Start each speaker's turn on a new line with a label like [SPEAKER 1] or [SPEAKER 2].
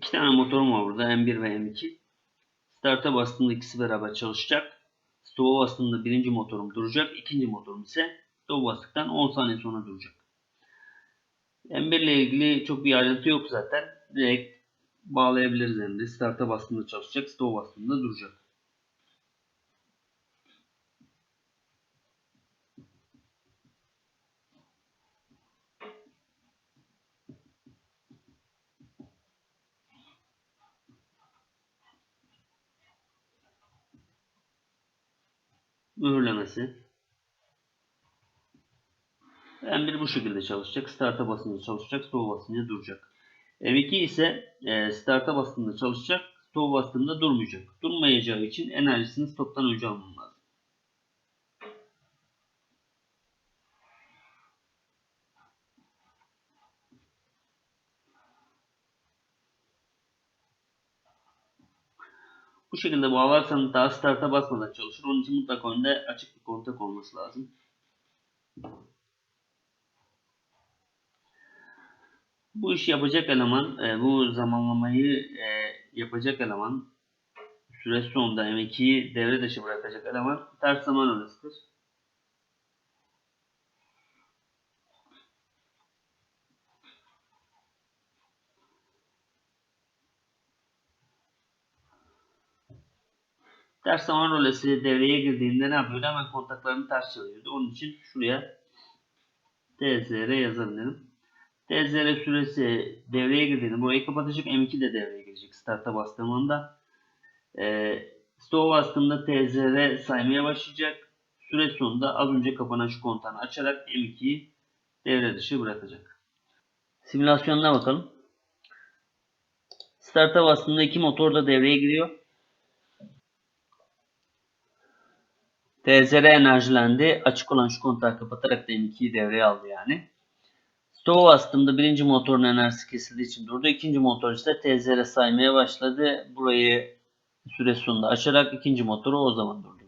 [SPEAKER 1] İki tane motorum var burada. M1 ve M2. Start'a bastığımda ikisi beraber çalışacak. Stop'a bastığımda birinci motorum duracak. ikinci motorum ise stop'a bastıktan 10 saniye sonra duracak. M1 ile ilgili çok bir ayrıntı yok zaten. Direkt bağlayabiliriz M1'i. Start'a bastığında çalışacak. Stop'a bastığında duracak. Mühürlemesi. M1 bu şekilde çalışacak. Start'a basınca çalışacak. Stop'a basınca duracak. M2 ise e, start'a bastığında çalışacak. Stop'a bastığında durmayacak. Durmayacağı için enerjisini stop'tan önce almam lazım. Bu şekilde bağlarsanız daha start'a basmadan çalışır. Onun için mutlaka önde açık bir kontak olması lazım. Bu işi yapacak eleman, e, bu zamanlamayı e, yapacak eleman, süre sonunda M2'yi devre dışı bırakacak eleman ters zaman orasıdır. Ters zaman rolesi devreye girdiğinde ne yapıyordu? Hemen kontaklarını ters çeviriyordu. Onun için şuraya TZR yazabilirim. TZR süresi devreye girdiğinde burayı kapatacak. M2 de devreye girecek. Start'a bastığım anda. E, Stop'a bastığımda TZR saymaya başlayacak. Süre sonunda az önce kapanan şu kontağını açarak M2'yi devre dışı bırakacak. Simülasyonuna bakalım. Start'a bastığımda iki motor da devreye giriyor. TZR enerjilendi. Açık olan şu kontağı kapatarak da M2'yi devreye aldı yani. Stop'a bastığımda birinci motorun enerjisi kesildiği için durdu. İkinci motor ise TZR saymaya başladı. Burayı süre sonunda açarak ikinci motoru o zaman durdu.